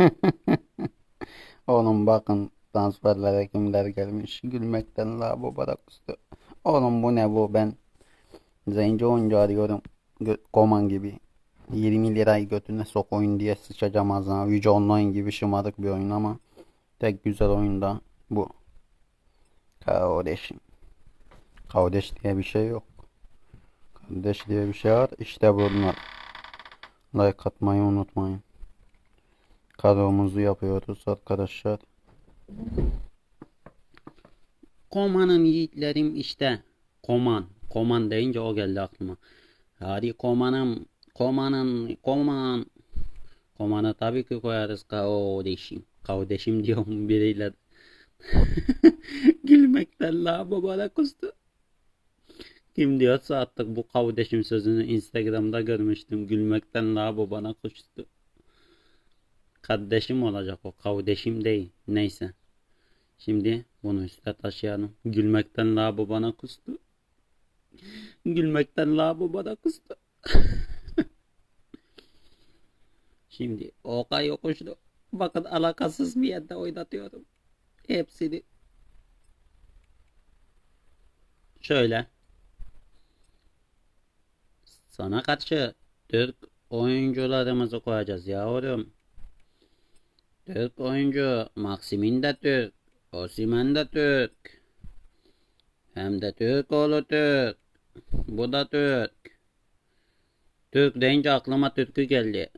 Oğlum bakın transferlere kimler gelmiş. Gülmekten la bu barak üstü. Oğlum bu ne bu ben zenci oyuncu arıyorum. Gö- Koman gibi. 20 lirayı götüne sok oyun diye sıçacağım ağzına. Yüce Online gibi şımarık bir oyun ama tek güzel oyun da bu. Kardeşim. Kardeş diye bir şey yok. Kardeş diye bir şey var. İşte bunlar. Like atmayı unutmayın. Kadromuzu yapıyoruz arkadaşlar. Komanın yiğitlerim işte. Koman. Koman deyince o geldi aklıma. Hadi komanım. Komanın. Koman. Komanı tabii ki koyarız kardeşim. Kardeşim diyorum biriyle. Gülmekten la babana kustu. Kim diyorsa artık bu kardeşim sözünü Instagram'da görmüştüm. Gülmekten la babana kustu. Kardeşim olacak o. Kardeşim değil. Neyse. Şimdi bunu üste taşıyalım. Gülmekten la babana kustu. Gülmekten la babana kustu. Şimdi Okay yokuşlu. Bakın alakasız bir yerde oynatıyorum. Hepsini. Şöyle. Sana karşı Türk oyuncularımızı koyacağız yavrum. Türk oyuncu Maximin de Türk. Osimhen de Türk. Hem de Türk oğlu Türk. Bu da Türk. Türk deyince aklıma Türk'ü geldi.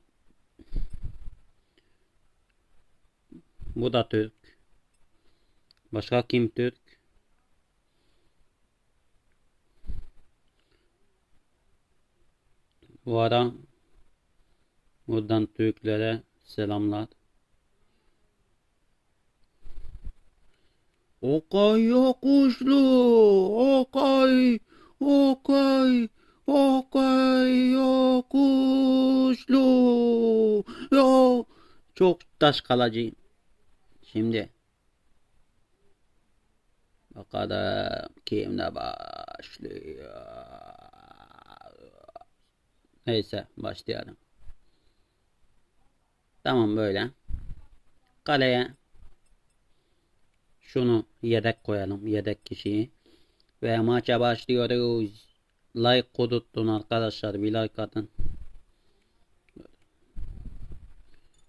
Bu da Türk. Başka kim Türk? Bu ara buradan Türklere selamlar. Okay yokuşlu, Okay, Okay, Okay yokuşlu. Yo, çok taş kalacağım. Şimdi bakalım kimle başlıyor. Neyse başlayalım. Tamam böyle. Kaleye şunu yedek koyalım. Yedek kişiyi. Ve maça başlıyoruz. Like koduttun arkadaşlar. Bir like atın.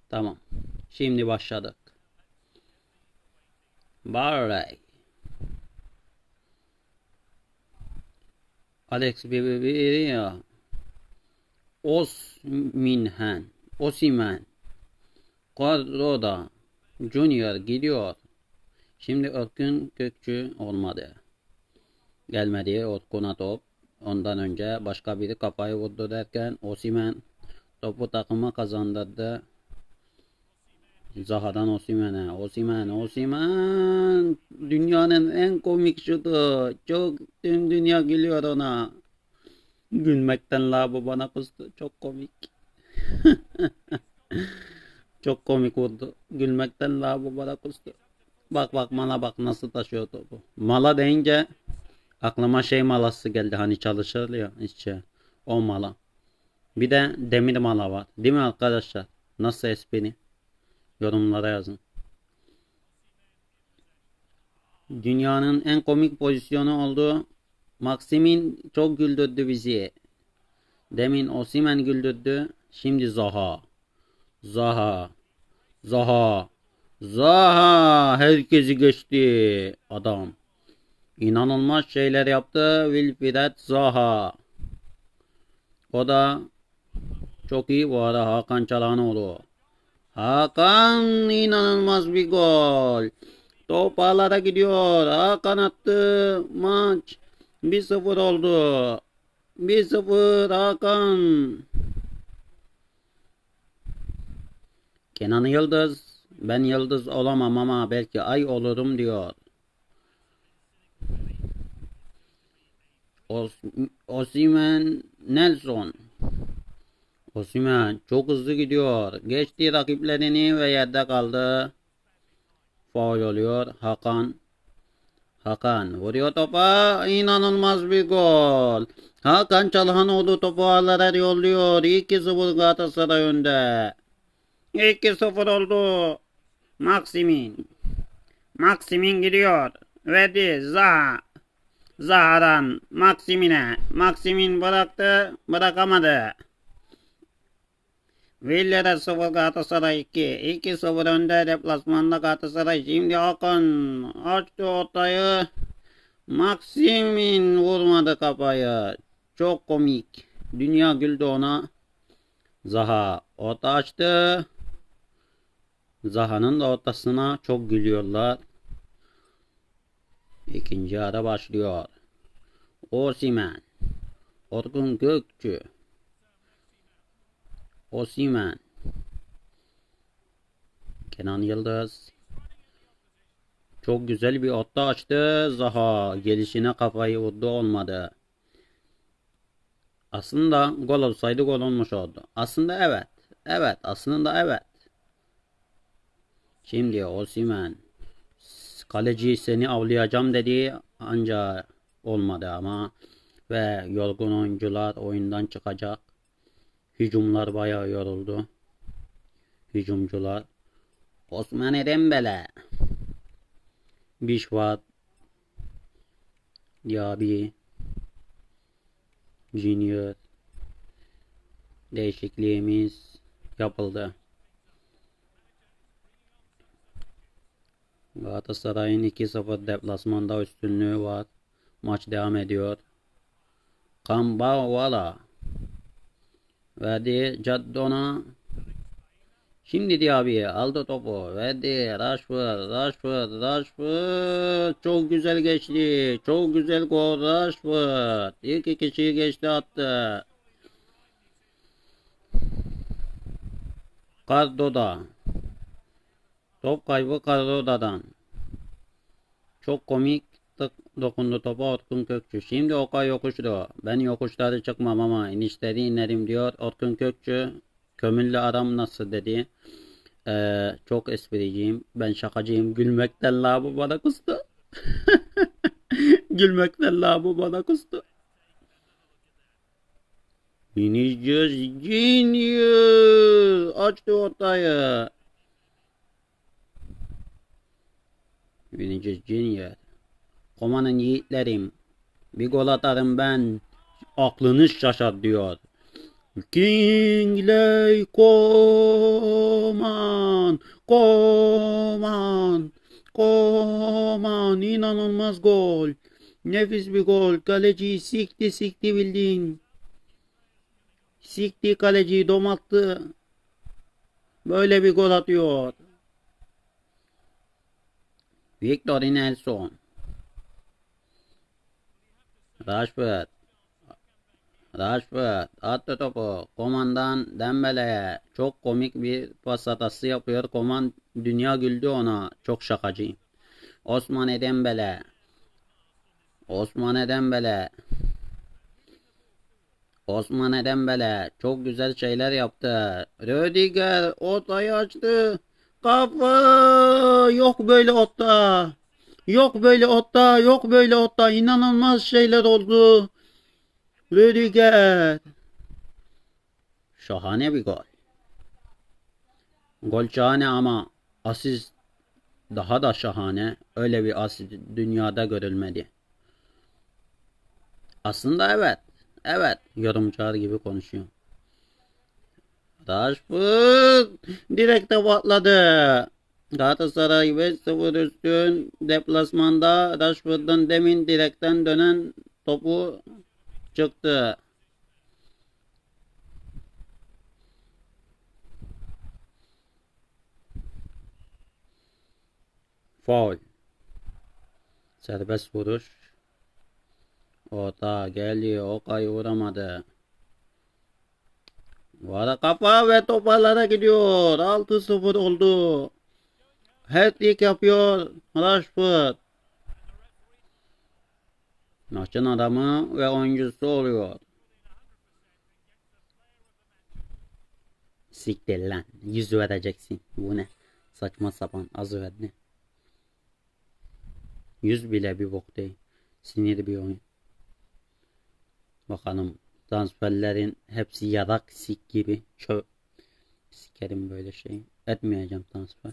Tamam. Şimdi başladık. Barley. Alex Bibiria. Osminhen. Osimen. Kadroda. Junior gidiyor. Şimdi Orkun Kökçü olmadı. Gelmedi Orkun'a top. Ondan önce başka biri kafayı vurdu derken Osimen topu takıma kazandırdı. Zaha'dan Osimen'e. Osimen, Osimen. Dünyanın en komik şutu. Çok tüm dünya gülüyor ona. Gülmekten la bana kustu. Çok komik. Çok komik oldu. Gülmekten la bana kustu. Bak bak mala bak nasıl taşıyor topu. Mala deyince aklıma şey malası geldi. Hani çalışır ya işçi. O mala. Bir de demir mala var. Değil mi arkadaşlar? Nasıl espri? Yorumlara yazın. Dünyanın en komik pozisyonu oldu. Maximin çok güldürdü bizi. Demin Osimen güldürdü. Şimdi Zaha. Zaha. Zaha. Zaha. Herkesi geçti. Adam. İnanılmaz şeyler yaptı. Wilfried Zaha. O da çok iyi bu arada Hakan Çalhanoğlu. Hakan inanılmaz bir gol. Top ağlara gidiyor. Hakan attı. Maç 1-0 oldu. 1-0 Hakan. Kenan Yıldız. Ben yıldız olamam ama belki ay olurum diyor. Os Osimen Nelson. Osimhen çok hızlı gidiyor. Geçti rakiplerini ve yerde kaldı. Faul oluyor. Hakan. Hakan vuruyor topa. İnanılmaz bir gol. Hakan Çalhanoğlu topu ağlara yolluyor. 2-0 Galatasaray önde. 2-0 oldu. Maximin. Maximin gidiyor. Verdi Zaha. Zaha'dan Maximin'e. Maximin bıraktı. Bırakamadı. Villa'da 0 Galatasaray 2. 2-0 önde deplasmanda Galatasaray. Şimdi Hakan açtı ortayı. Maximin vurmadı kafayı. Çok komik. Dünya güldü ona. Zaha orta açtı. Zaha'nın da ortasına çok gülüyorlar. İkinci ara başlıyor. Osimen. Orkun Gökçü. Osimen. Kenan Yıldız. Çok güzel bir orta açtı. Zaha gelişine kafayı vurdu olmadı. Aslında gol olsaydı gol olmuş oldu. Aslında evet. Evet aslında evet. Şimdi Osimen kaleci seni avlayacağım dedi ancak olmadı ama ve yorgun oyuncular oyundan çıkacak. Hücumlar bayağı yoruldu. Hücumcular. Osman Dembele. Bişvat. Diaby. Junior. Değişikliğimiz yapıldı. Galatasaray'ın 2-0 deplasmanda üstünlüğü var. Maç devam ediyor. Kambavala verdi Caddon'a. Şimdi Diaby aldı topu. Verdi Rashford, Rashford, Rashford. Çok güzel geçti. Çok güzel gol Rashford. İki kişiyi geçti attı. Cardo'da. Top kaybı Cardo'dan. Çok komik tık dokundu topa Orkun Kökçü. Şimdi Okay yokuştu. Ben yokuşları çıkmam ama inişleri inerim diyor. Orkun Kökçü kömürlü aram nasıl dedi. Ee, çok espriciyim. Ben şakacıyım. Gülmekten labı bana kustu. Gülmekten labı bana kustu. Vinicius Junior açtı ortayı. Vinicius Junior. Komanın yiğitlerim. Bir gol atarım ben. Aklınız şaşar diyor. Kingley Koman. Koman. Koman. inanılmaz gol. Nefis bir gol. Kaleciyi sikti sikti bildiğin. Sikti kaleciyi domalttı. Böyle bir gol atıyor. Victor Nelson. Rashford. Rashford attı topu. Komandan Dembele'ye çok komik bir pas hatası yapıyor. Koman dünya güldü ona. Çok şakacı. Osman Dembele. Osman Dembele. Osman Dembele çok güzel şeyler yaptı. Rödiger ortayı açtı. Kafa yok böyle otta. Yok böyle otta, yok böyle otta. İnanılmaz şeyler oldu. Rüdiger. Şahane bir gol. Gol şahane ama asist daha da şahane. Öyle bir asist dünyada görülmedi. Aslında evet. Evet. Yorumcular gibi konuşuyor. Rashford direkte patladı. Galatasaray 5-0 üstün deplasmanda Rashford'dan demin direkten dönen topu çıktı. Foul. Serbest vuruş. Orta geliyor. Okay vuramadı. Vara kafa ve toparlara gidiyor. 6-0 oldu. Hat-trick yapıyor Rashford. Maçın adamı ve oyuncusu oluyor. Siktir lan. Yüz vereceksin. Bu ne? Saçma sapan az verdi. Yüz bile bir bok değil. Sinir bir oyun. Bakalım transferlerin hepsi yadak sik gibi. Çö Sikerim böyle şeyi. Etmeyeceğim transfer.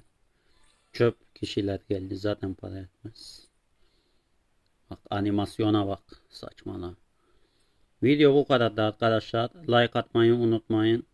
Çöp kişiler geldi zaten para etmez. Bak animasyona bak saçmala. Video bu kadardı arkadaşlar. Like atmayı unutmayın.